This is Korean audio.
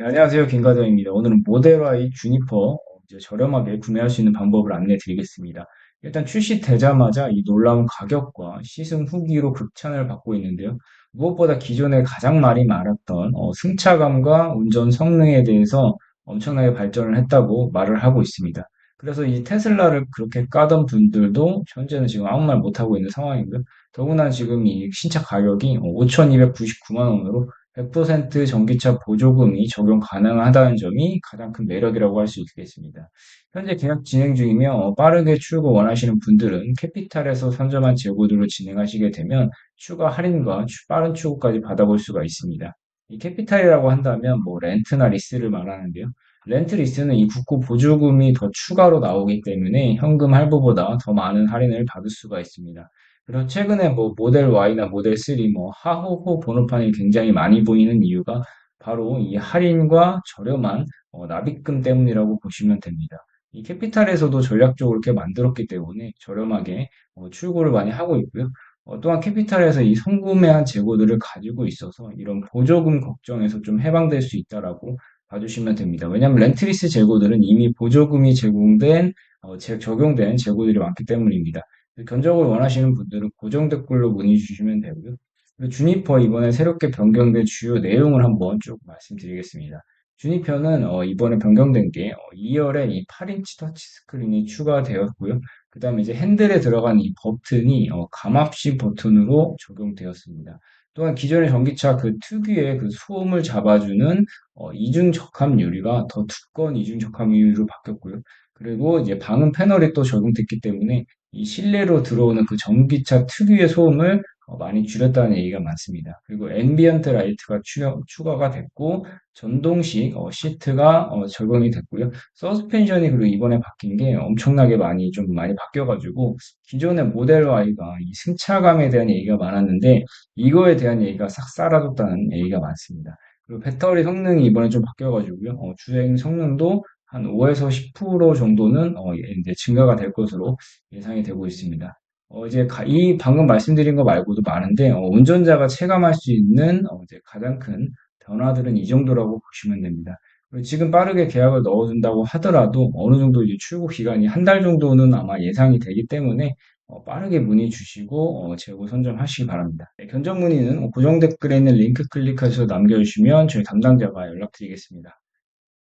네, 안녕하세요. 김과장입니다. 오늘은 모델 Y 주니퍼 어, 이제 저렴하게 구매할 수 있는 방법을 안내해 드리겠습니다. 일단 출시되자마자 이 놀라운 가격과 시승 후기로 극찬을 받고 있는데요. 무엇보다 기존에 가장 말이 많았던 어, 승차감과 운전 성능에 대해서 엄청나게 발전을 했다고 말을 하고 있습니다. 그래서 이 테슬라를 그렇게 까던 분들도 현재는 지금 아무 말 못하고 있는 상황이고요. 더구나 지금 이 신차 가격이 5,299만 원으로 100% 전기차 보조금이 적용 가능하다는 점이 가장 큰 매력이라고 할 수 있겠습니다. 현재 계약 진행 중이며 어, 빠르게 출고 원하시는 분들은 캐피탈에서 선점한 재고들로 진행하시게 되면 추가 할인과 추- 빠른 출고까지 받아볼 수가 있습니다. 이 캐피탈이라고 한다면 뭐 렌트나 리스를 말하는데요. 렌트 리스는 이 국고 보조금이 더 추가로 나오기 때문에 현금 할부보다 더 많은 할인을 받을 수가 있습니다. 그리고 최근에 뭐 모델 Y나 모델 3, 뭐 하호호 번호판이 굉장히 많이 보이는 이유가 바로 이 할인과 저렴한 어, 납입금 때문이라고 보시면 됩니다. 이 캐피탈에서도 전략적으로 이렇게 만들었기 때문에 저렴하게 어, 출고를 많이 하고 있고요. 어, 또한 캐피탈에서 이 선구매한 재고들을 가지고 있어서 이런 보조금 걱정에서 좀 해방될 수 있다라고 봐주시면 됩니다. 왜냐하면 렌트리스 재고들은 이미 보조금이 제공된 어, 제- 적용된 재고들이 많기 때문입니다. 견적을 원하시는 분들은 고정 댓글로 문의 주시면 되고요. 주니퍼 이번에 새롭게 변경된 주요 내용을 한번 쭉 말씀드리겠습니다. 주니퍼는 어, 이번에 변경된 게 어, 2열에 이 8인치 터치 스크린이 추가되었고요. 그 다음에 이제 핸들에 들어간 이 버튼이 어, 감압식 버튼으로 적용되었습니다. 또한 기존의 전기차 그 특유의 그 소음을 잡아주는 어, 이중 적합 유리가 더 두꺼운 이중 적합 유리로 바뀌었고요. 그리고 이제 방음 패널이 또 적용됐기 때문에 이 실내로 들어오는 그 전기차 특유의 소음을 어, 많이 줄였다는 얘기가 많습니다. 그리고 앰비언트 라이트가 추, 추가가 됐고 전동식 어, 시트가 어, 적용이 됐고요. 서스펜션이 그리고 이번에 바뀐 게 엄청나게 많이 좀 많이 바뀌어가지고 기존의 모델 Y가 이 승차감에 대한 얘기가 많았는데 이거에 대한 얘기가 싹 사라졌다는 얘기가 많습니다. 그리고 배터리 성능이 이번에 좀 바뀌어가지고요. 어, 주행 성능도 한 5에서 10% 정도는 어, 예, 이제 증가가 될 것으로 예상이 되고 있습니다. 어, 이제 가- 이 방금 말씀드린 거 말고도 많은데 어, 운전자가 체감할 수 있는 어, 이제 가장 큰 변화들은 이 정도라고 보시면 됩니다. 지금 빠르게 계약을 넣어준다고 하더라도 어느 정도 이제 출고 기간이 한 달 정도는 아마 예상이 되기 때문에 어, 빠르게 문의 주시고 어, 재고 선점하시기 바랍니다. 네, 견적 문의는 고정 댓글에 있는 링크 클릭하셔서 남겨주시면 저희 담당자가 연락드리겠습니다.